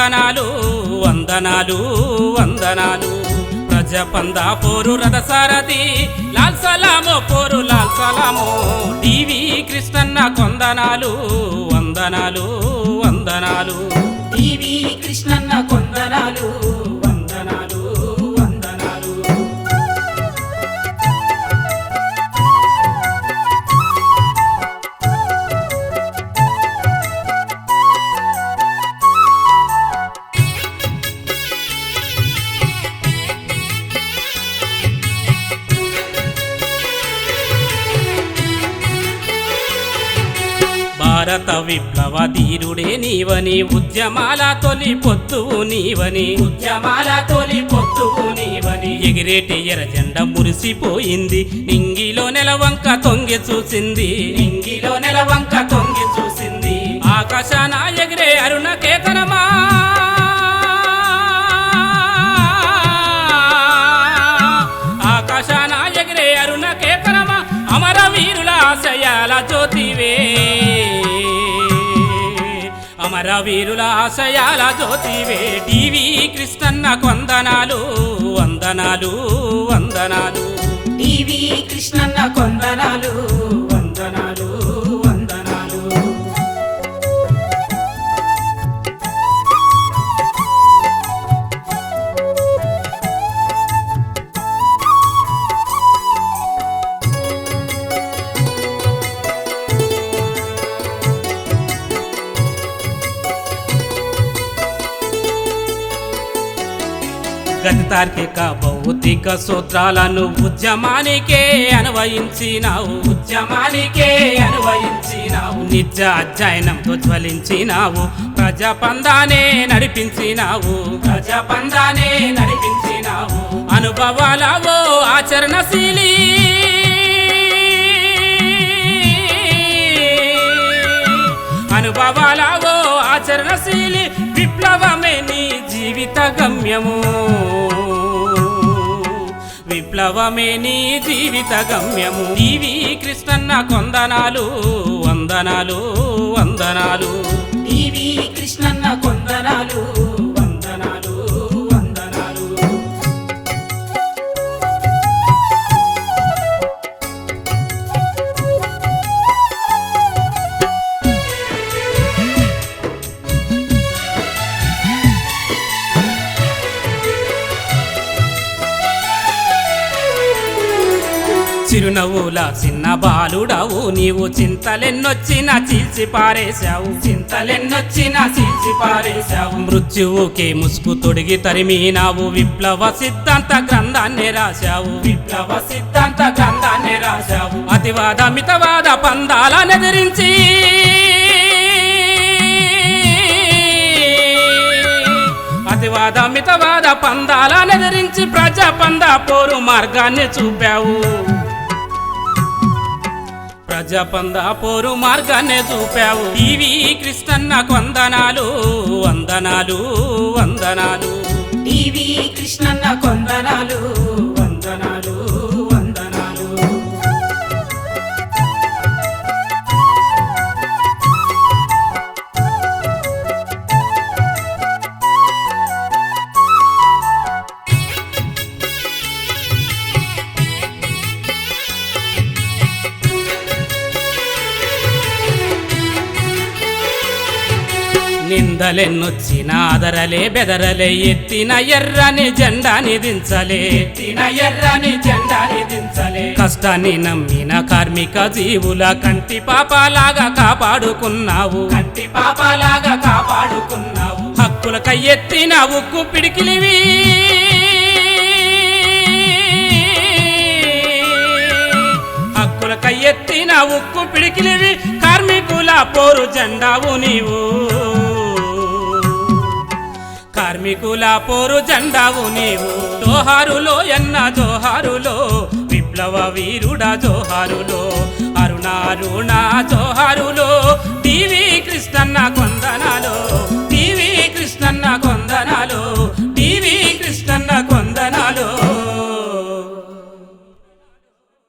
వందనాలు వందనాలు వందనాలు. రజపందా పోరు రథసారథి లాల్ సలామో పోరు లాల్ సలామో. టీవీ కృష్ణన్న కొందనాలు వందనాలు వందనాలు. టీవీ కృష్ణన్న కొందనాలు భారత విప్లవ ధీరుడే నీవని ఉద్యమాల తొలి పొద్దువు నీవని. ఉద్యమాల తొలి పొత్తువు నీవని. ఎగిరేటి ఎర్ర జెండ మురిసిపోయింది. నింగిలో నెలవంక తొంగి చూసింది. నింగిలో నెలవంక తొంగి చూసింది. ఆకాశాన ఎగిరే అరుణ కేతనమా? ఆకాశాన ఎగిరే అరుణ కేతనమా? అమర వీరుల ఆశయాల జ్యోతివే. వీరుల ఆశయాల జ్యోతివే టీవీ కృష్ణన్న కొందనాలు వందనాలు వందనాలు. టీవీ కృష్ణన్న కొందనాలు గతి తార్కిక భౌతిక సూత్రాలను ఉద్యమానికే అన్వయించినావు ఉద్యమానికే అనువయించినావు నిత్య అధ్యయనంతో జ్వలించినావు ప్రజాపందానే నడిపించినావు ప్రజాపందానే నడిపించినావు అనుభవాలవో ఆచరణశీలి. అనుభవాలవో ఆచరణశీలి విప్లవమే నీ జీవిత గమ్యము. విప్లవమే నీ జీవిత గమ్యము. టీవీ కృష్ణన్న కొందనాలు వందనాలు వందనాలు. టీవీ కృష్ణన్న కొందనాలు చిరునవ్వుల చిన్న బాలుడవు. నీవు చింతలెన్నొచ్చినా చీల్చి పారేశావు. చింతలెన్నొచ్చినా చీల్చి పారేశావు. మృత్యువుకి ముసుగు తొడిగి తరిమినావు. విప్లవ సిద్ధాంత గ్రంథాన్ని రాశావు. విప్లవ సిద్ధాంత గ్రంథాన్ని రాశావు. అతివాద మితవాద పందాలనెదిరించి అతివాద మితవాద పందాలనెదిరించి ప్రజా పంద పోరు మార్గాన్ని చూపావు. ప్రజాపంద పోరు మార్గాన్ని చూపావు. టీవీ కృష్ణన్న కొందనాలు వందనాలు వందనాలు. టీవీ కృష్ణన్న కొందనాలు నిందలెన్నొచ్చిన ఆదరలే బెదరలే ఎత్తిన ఎర్రని జెండాని దించలే. తిన ఎర్రని జెండాని దించలే. కష్టాన్ని నమ్మిన కార్మిక జీవుల కంటి పాపలాగా కాపాడుకున్నావు. కంటి పాపలాగా కాపాడుకున్నావు. హక్కులకై ఎత్తిన ఉక్కు పిడికిలివి. హక్కులకై ఎత్తిన ఉక్కు పిడికిలివి. కార్మికుల పోరు జెండావు నీవు. కార్మికుల పోరు జెండావు నీవు. జోహారులో ఎన్న జోహారులో విప్లవ వీరుడా జోహారులో అరుణారుణ జోహారులో టీవీ కృష్ణన్న కొందన